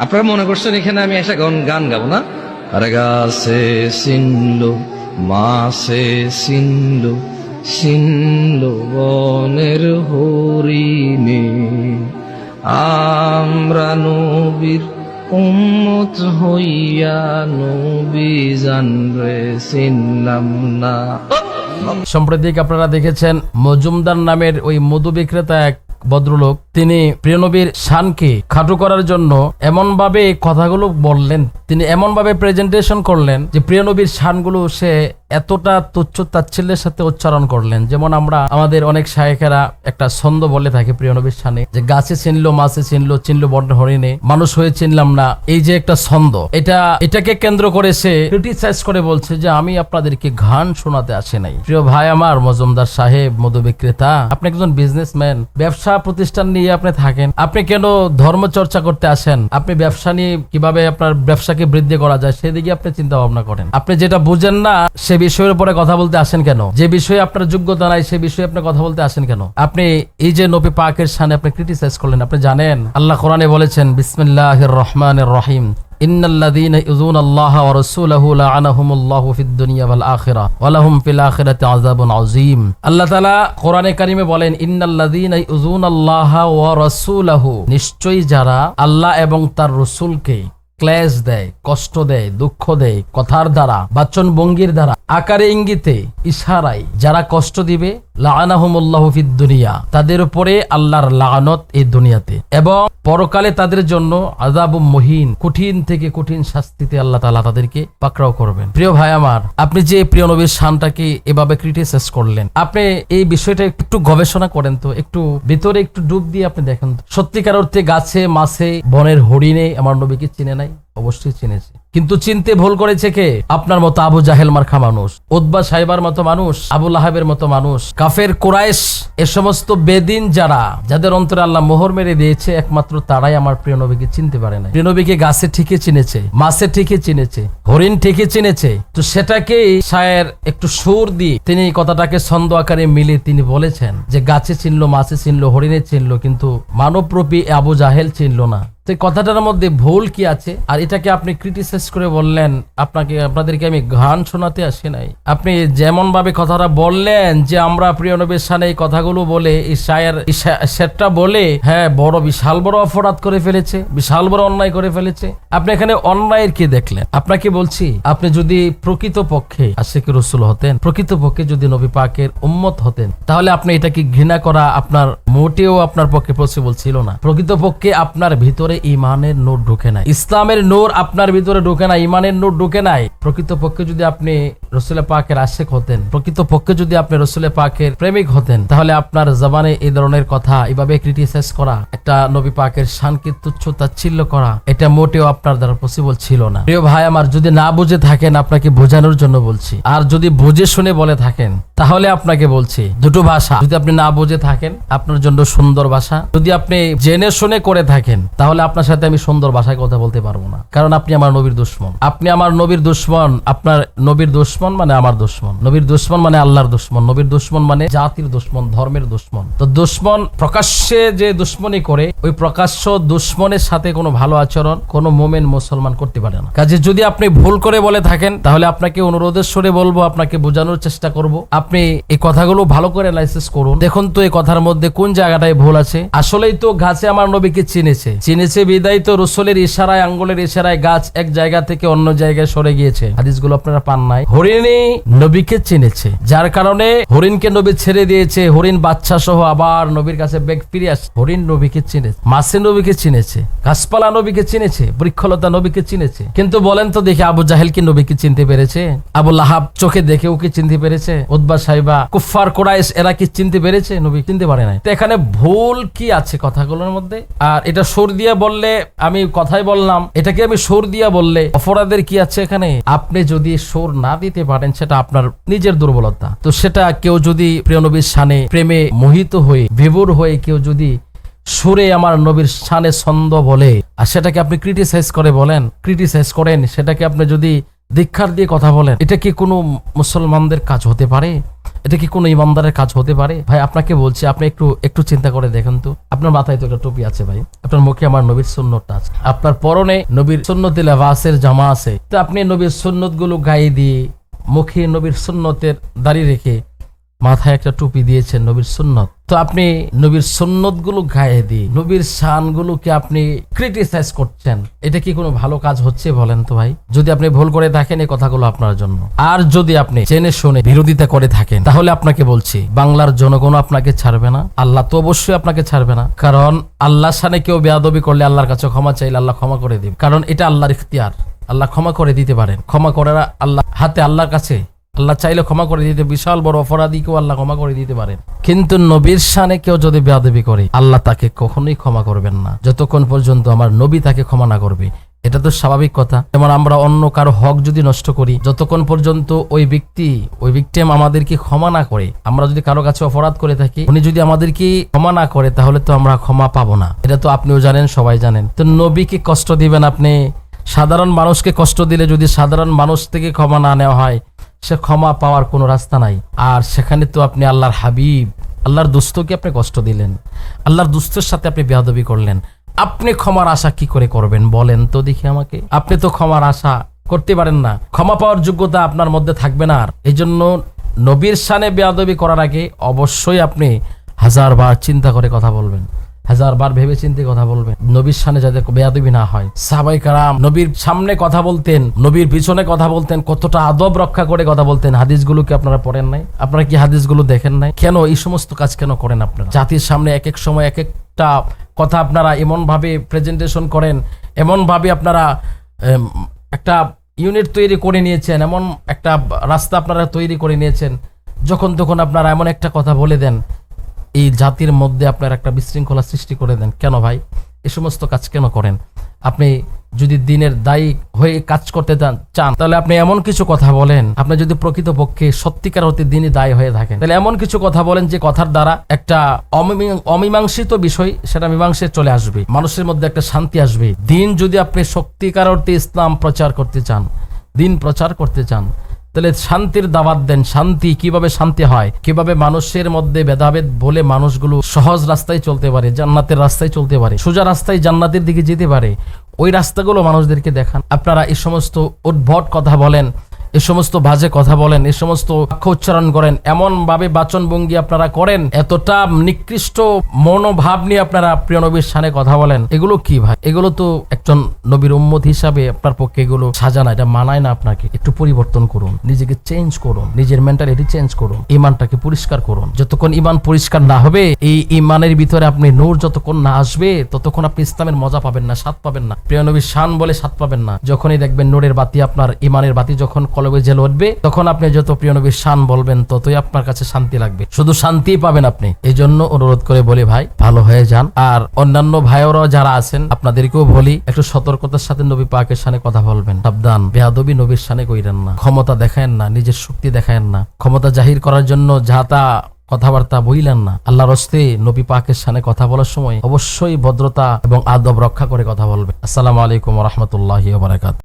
আপনারা মনে করছেন এখানে আমি এসে গান গান গাবো না? আরে গাছে চিনলো মাসে চিনলো চিনলো বনের হরিণে। আমরা নবীর উম্মত হইয়া নবী জানরে চিনলাম না। সাম্প্রতিক আপনারা দেখেছেন মজুমদার নামের ওই মধু বিক্রেতা এক ভদ্রলোক, তিনি প্রিয়নবীর শানকে খাটো করার জন্য এমনভাবে কথাগুলো বললেন। তিনি এমনভাবে প্রেজেন্টেশন করলেন যে প্রিয়নবীর শানগুলো সে এতটা তুচ্ছ তাচ্ছিল্যের সাথে উচ্চারণ করলেন। যেমন আমরা, আমাদের অনেক শায়েকেরা একটা ছন্দ বলে থাকি প্রিয়নবীর শানে যে গাছে চিনলো, মাছে চিনলো চিনলো বড্ড হরিণে, মানুষ হয়ে চিনলাম না। এই যে একটা ছন্দ, এটা, এটাকে কেন্দ্র করে সে ক্রিটিসাইজ করে বলছে যে, আমি আপনাদেরকে গান শোনাতে আসি নাই। প্রিয় ভাই আমার, মজুমদার সাহেব, মধু বিক্রেতা, আপনি একজন বিজনেসম্যান ব্যবসা প্রতিষ্ঠান নিয়ে আপনি থাকেন, আপনি কেন ধর্ম চর্চা করতে আসেন? আপনি ব্যবসা নিয়ে কীভাবে আপনার ব্যবসাকে বৃদ্ধি করা যায়? সেদিকে আপনি চিন্তা ভাবনা করেন। আপনি যেটা বুঝেন না, সে বিষয়ের উপরে কথা বলতে আসেন কেন যে বিষয়ে আপনার যোগ্যতা নাই সে বিষয়ে আপনি কথা বলতে আসেন কেন আপনি এই যে নবী পাকের সামনে আপনি ক্রিটিসাইজ করলেন আপনি জানেন আল্লাহ কোরআনে বলেছেন বিসমিল্লাহির রহমানির রহিম إن الذين يؤذون الله ورسوله لعنهم الله في الدنيا والآخرة ولهم في الآخرة عذاب عظيم আল্লাহ তাআলা কোরআনে কারিমে বলেন ইন্নাল্লাযীনা ইউযুনা আল্লাহ ওয়া রাসূলাহু নিশ্চয়ই যারা আল্লাহ এবং তার রাসূলকে ক্লেশ দেয়, কষ্ট দেয়, দুঃখ দেয়, কথার দ্বারা বাচন ভঙ্গির দ্বারা, আকারে ইঙ্গিতে ইশারায়। যারা কষ্ট দিবে লাআনাহুমুল্লাহু ফিদ দুনিয়া। তাদের উপরে আল্লাহর লাআনত এই দুনিয়াতে। এবং পরকালে তাদের জন্য আযাবু মহিন, কঠিন থেকে কঠিন শাস্তিতে আল্লাহ তালা তাদেরকে পাকড়াও করবেন। প্রিয় ভাই আমার, আপনি যে প্রিয় নবীর শানটাকে এভাবে ক্রিটিসাইজ করলেন, আপনি এই বিষয়টা একটু গবেষণা করেন তো, একটু ভিতরে একটু ডুব দিয়ে আপনি দেখেন। সত্যিকার অর্থে গাছে, মাছে, বনের হরিণে আমার নবীকে চিনে নাই। অবশ্যই চিনেছে। কিন্তু চিনতে ভুল করেছে কে? আপনার মতো আবু জাহেল মার্খা মানুষ উদ্বা সাহেবার মতো মানুষ, আবু লাহাবের মতো মানুষ, কাফের কোরাইশ, এ সমস্ত বেদিন যারা, যাদের অন্তরে আল্লাহ মোহর মেরে দিয়েছে, একমাত্র তারাই আমার প্রিয় নবীকে চিনতে পারে না প্রিয় নবীকে গাছে ঠিকই চিনেছে, মাছে ঠিকই চিনেছে, হরিণ ঠিকই চিনেছে। তো সেটাকেই শায়ের একটু সুর দিয়ে তিনি কথাটাকে ছন্দ আকারে মিলে তিনি বলেছেন যে, গাছে চিনলো, মাছে চিনলো, হরিণে চিনলো, কিন্তু মানবরূপী আবু জাহেল চিনলো না। তো এই কথাটার মধ্যে ভুল কি আছে? আর এটাকে আপনি ক্রিটিসাইজ করে বললেন, আপনাকে, আপনাদেরকে আমি গান শোনাতে আসি নাই। আপনি যেমন ভাবে কথাটা বললেন যে আমরা প্রিয় নবীর সানে এই কথাগুলো বলে, এই এই সেটটা বলে হ্যাঁ বড়, বিশাল বড় অপরাধ করে ফেলেছে, বিশাল বড় অন্যায় করে ফেলেছে। আপনি এখানে অন্যায়ের কি দেখলেন? আপনাকে বলছি, আপনি যদি প্রকৃত পক্ষে আশিক রসুল হতেন প্রকৃত পক্ষে যদি নবী পাকের উম্মত হতেন, তাহলে আপনি এটাকে ঘৃণা করা আপনার মোটেও আপনার পক্ষে পসিবল ছিল না। প্রকৃত পক্ষে আপনার ভিতরে ইমানের নোট ঢুকে নাই। ইসলামের নূর আপনার ভিতরে ঢুকে নাই, ইমানের নোট ঢুকে নাই। প্রকৃত পক্ষে যদি আপনি রসুলের পাকের আশেক হতেন প্রকৃত পক্ষে যদি আপনি রসুলের পাকের প্রেমিক হতেন, তাহলে আপনার জবানে এই ধরনের কথা এভাবে ক্রিটিসাইজ করা, একটা নবী পাকের শানকে তুচ্ছ তাচ্ছিল্য করা, এটা মোটেও আপনার দ্বারা পসিবল ছিল না। প্রিয় ভাই আমার, যদি না বুঝে থাকেন, আপনাকে বোঝানোর জন্য বলছি। আর যদি বুঝে শুনে বলে থাকেন, তাহলে আপনাকে বলছি, দুটো ভাষা। যদি আপনি না বুঝে থাকেন, আপনার জন্য সুন্দর ভাষা। যদি আপনি জেনে শুনে করে থাকেন, তাহলে আপনার সাথে আমি সুন্দর ভাষায় কথা বলতে পারব না। কারণ আপনি আমার নবীর দুশ্মন। আপনি আমার নবীর দুশ্মন, আপনার নবীর দুশ্মন মানে আমার দুশ্মন। নবীর দুশ্মন মানে আল্লাহর দুশ্মন। নবীর দুশ্মন মানে জাতির দুশ্মন, ধর্মের দুশ্মন। তো দুশ্মন প্রকাশ্যে যে দুশ্মনী করে, ওই প্রকাশ্য দুশ্মনের সাথে কোনো ভালো আচরণ কোনো মোমেন মুসলমান করতে পারে না। কাজে যদি আপনি ভুল করে বলে থাকেন, তাহলে আপনাকে অনুরোধের সরে বলব, আপনাকে বোঝানোর চেষ্টা করব। আপনি এই কথাগুলো ভালো করে করুন। দেখুন তো এই কথার মধ্যে কোন জায়গাটায় ভুল আছে। আসলেই তো গাছে আমার নবীকে চিনেছে। চিনেছে বিদায় তো রসুলের ইশারায়, আঙ্গুলের ইশারায় গাছ এক জায়গা থেকে অন্য জায়গায় সরে গিয়েছে। হাদিসগুলো আপনারা পান নাই। হরিণে নবীকে চিনেছে, যার কারণে হরিণকে নবী ছেড়ে দিয়েছে। হরিণ বাচ্চা সহ আবার নবীর কাছে বেগ ফিরে আসে। হরিণ নবীকে চিনেছে, মাসে নবীকে চিনেছে, গাছপালা নবীকে চিনেছে, বৃক্ষলতা নবীকে চিনেছে। কিন্তু বলেন তো দেখি আবু জাহেল কি নবীকে চিনতে পেরেছে? আবু লাহাব চোখে দেখে ওকে চিনতে পেরেছে? উদ্বা সাহেবা কুফার কোরাইশ এরা কি চিনতে পেরেছে? নবী চিনতে পারে নাই। তো এখানে ভুল কি আছে কথাগুলোর মধ্যে? আর এটা সুর দিয়ে বললে, আমি কথাই বললাম, এটাকে আমি সুর দিয়া বললে, অপরাধের কি আছে এখানে? আপনি যদি সুর না দিতে পারেন, সেটা আপনার নিজের দুর্বলতা। তো সেটা কেউ যদি প্রিয়নবীর সানে প্রেমে মোহিত হয়ে, বিভোর হয়ে কেউ যদি সুরে আমার নবীর শানে ছন্দ বলে, আর সেটাকে আপনি ক্রিটিসাইজ করে বলেন ক্রিটিসাইজ করেন, সেটাকে আপনি যদি দীক্ষার দিয়ে কথা বলেন। এটা কি কোনো মুসলমানদের কাজ হতে পারে? এটা কি কোনো ইমানদারের কাজ হতে পারে? ভাই, আপনাকে বলছি, আপনি একটু একটু চিন্তা করে দেখেন তো। আপনার মাথায় তো একটা টুপি আছে ভাই। আপনার মুখে আমার নবীর সুন্নতটা আছে। আপনার পরনে নবীর সুন্নতে লেবাসের জামা আছে। তো আপনি নবীর সুন্নতগুলো গায়ে দিয়ে মুখে নবীর সুন্নতের দাড়ি রেখে মাথায় একটা টুপি দিয়েছেন নবীর সুন্নত। তো আপনি নবীর সুন্নতগুলো গায়ে দিয়ে নবীর শান গুলোকে আপনি ক্রিটিসাইজ করছেন। এটা কি কোনো ভালো কাজ হচ্ছে বলেন তো ভাই? যদি আপনি ভুল করে থাকেন এই কথাগুলো আপনার জন্য। আর যদি আপনি জেনে শুনে বিরোধিতা করে থাকেন, তাহলে আপনাকে বলছি, বাংলার জনগণ আপনাকে ছাড়বে না। আল্লাহ তো অবশ্যই আপনাকে ছাড়বে না। কারণ আল্লাহ সানে কেউ বেয়াদবি করলে আল্লাহর কাছে ক্ষমা চাইলে আল্লাহ ক্ষমা করে দিবে। কারণ এটা আল্লাহর ইখতিয়ার। আল্লাহ ক্ষমা করে দিতে পারেন। ক্ষমা করার আল্লাহ হাতে আল্লাহর কাছে আল্লাহ চাইলে ক্ষমা করে দিতে, বিশাল বড় অপরাধীকেও আল্লাহ ক্ষমা করে দিতে পারেন কিন্তু নবীর শানে কেউ যদি বেয়াদবি করে, আল্লাহ তাকে কখনোই ক্ষমা করবেন না। যতক্ষণ পর্যন্ত আমার নবী তাকে ক্ষমা না করবে। এটা তো স্বাভাবিক কথা। যেমন আমরা অন্য কারও হক যদি নষ্ট করি, যতক্ষণ পর্যন্ত ওই ব্যক্তি, ওই ভিকটিম আমাদেরকে ক্ষমা না করে, আমরা যদি কারও কাছে অপরাধ করে থাকি, উনি যদি আমাদেরকে ক্ষমা না করে, তাহলে তো আমরা ক্ষমা পাবো না। এটা তো আপনিও জানেন, সবাই জানেন। তো নবীকে কষ্ট দিবেন আপনি। সাধারণ মানুষকে কষ্ট দিলে যদি সাধারণ মানুষ থেকে ক্ষমা না নেওয়া হয় সে ক্ষমা পাওয়ার কোনো রাস্তা নাই। আর সেখানে তো আপনি আল্লাহর হাবিব, আল্লাহর দুস্থকে আপনি কষ্ট দিলেন, আল্লাহর দুস্থের সাথে আপনি বেয়াদবি করলেন। আপনি ক্ষমার আশা কি করে করবেন বলেন তো দেখি আমাকে। আপনি তো ক্ষমার আশা করতে পারেন না। ক্ষমা পাওয়ার যোগ্যতা আপনার মধ্যে থাকবে না আর। এই জন্য নবীর সানে বেয়াদবি করার আগে অবশ্যই আপনি হাজার বার চিন্তা করে কথা বলবেন। হাজার বার ভেবে চিন্তে কথা বলবেন। নবীর সামনে যাতে বেয়াদবি না হয়। সাহাবাই কারাম নবীর সামনে কথা বলতেন, নবীর পিছনে কথা বলতেন, কতটা আদব রক্ষা করে কথা বলতেন। হাদিসগুলো কি আপনারা পড়েন নাই? আপনারা কি হাদিসগুলো দেখেন নাই? কেন এই সমস্ত কাজ কেন করেন আপনারা? জাতির সামনে এক এক সময় এক একটা কথা আপনারা এমন ভাবে প্রেজেন্টেশন করেন এমন ভাবে আপনারা একটা ইউনিট তৈরি করে নিয়েছেন, এমন একটা রাস্তা আপনারা তৈরি করে নিয়েছেন। যখন তখন আপনারা এমন একটা কথা বলে দেন এই জাতির মধ্যে আপনার একটা বিশৃঙ্খলা সৃষ্টি করে দেন। কেন ভাই? এ সমস্ত কাজ কেন করেন? আপনি যদি দিনের দায়ী হয়ে কাজ করতে চান তাহলে আপনি এমন কিছু কথা বলেন। আপনি যদি প্রকৃতপক্ষে সত্যিকার হতে দিনই দায়ী হয়ে থাকেন, তাহলে এমন কিছু কথা বলেন যে কথার দ্বারা একটা অমীমাং- অমীমাংসিত বিষয়, সেটা মীমাংসে চলে আসবে। মানুষের মধ্যে একটা শান্তি আসবে। দিন যদি আপনি সত্যিকার অর্থে ইসলাম প্রচার করতে চান, দিন প্রচার করতে চান তাহলে শান্তির দাবাত দেন, শান্তি, কীভাবে শান্তি হয়? কীভাবে মানুষের মধ্যে ভেদাভেদ বলে মানুষগুলো সহজ রাস্তায় চলতে পারে, জান্নাতের রাস্তায় চলতে পারে, সোজা রাস্তায় জান্নাতের দিকে যেতে পারে, ওই রাস্তাগুলো মানুষদেরকে দেখান। আপনারা এই সমস্ত উদ্ভট কথা বলেন, এ সমস্ত বাজে কথা বলেন, এ সমস্ত বাক্য উচ্চারণ করেন এমন ভাবে বাচন ভঙ্গি আপনারা করেন, এতটা নিকৃষ্ট মনোভাব নিয়ে আপনারা প্রিয় নবীর সানে কথা বলেন। এগুলো কি ভাই? এগুলো তো একজন নবীর উম্মত হিসাবে আপনার পক্ষে এগুলো সাজানা এটা মানায় না আপনাকে। একটু পরিবর্তন করুন, নিজেকে চেঞ্জ করুন, নিজের মেন্টালিটি চেঞ্জ করুন, ইমানটাকে পরিষ্কার করুন। যতক্ষণ ইমান পরিষ্কার না হবে, এই ইমানের ভিতরে আপনি নূর যতক্ষণ না আসবে, ততক্ষণ আপনি ইসলামের মজা পাবেন না, স্বাদ পাবেন না। প্রিয় নবীর শান বলে স্বাদ পাবেন না। যখনই দেখবেন নূরের বাতি আপনার, ইমানের বাতি যখন কলবে জেল উঠবে, তখন আপনি যত প্রিয় নবীর শান বলবেন, ততই আপনার কাছে শান্তি লাগবে। শুধু শান্তিই পাবেন আপনি। এই জন্য অনুরোধ করে বলি ভাই, ভালো হয়ে যান। আর অন্যান্য ভাইয়েরাও যারা আছেন, আপনাদেরকেও বলি একটু সতর্কতার সাথে নবী পাকের সানে কথা বলবেন। সাবধান বেহাদবি নবীর সানে কইরেন না। ক্ষমতা দেখায়েন না, নিজের শক্তি দেখায়েন না। ক্ষমতা জাহির করার জন্য যা তা কথাবার্তা বইলেন না। আল্লাহ রস্তে নবী পাকের সানে কথা বলার সময় অবশ্যই ভদ্রতা এবং আদব রক্ষা করে কথা বলবে আসসালামু আলাইকুম রহমতুল্লাহ বারাকাত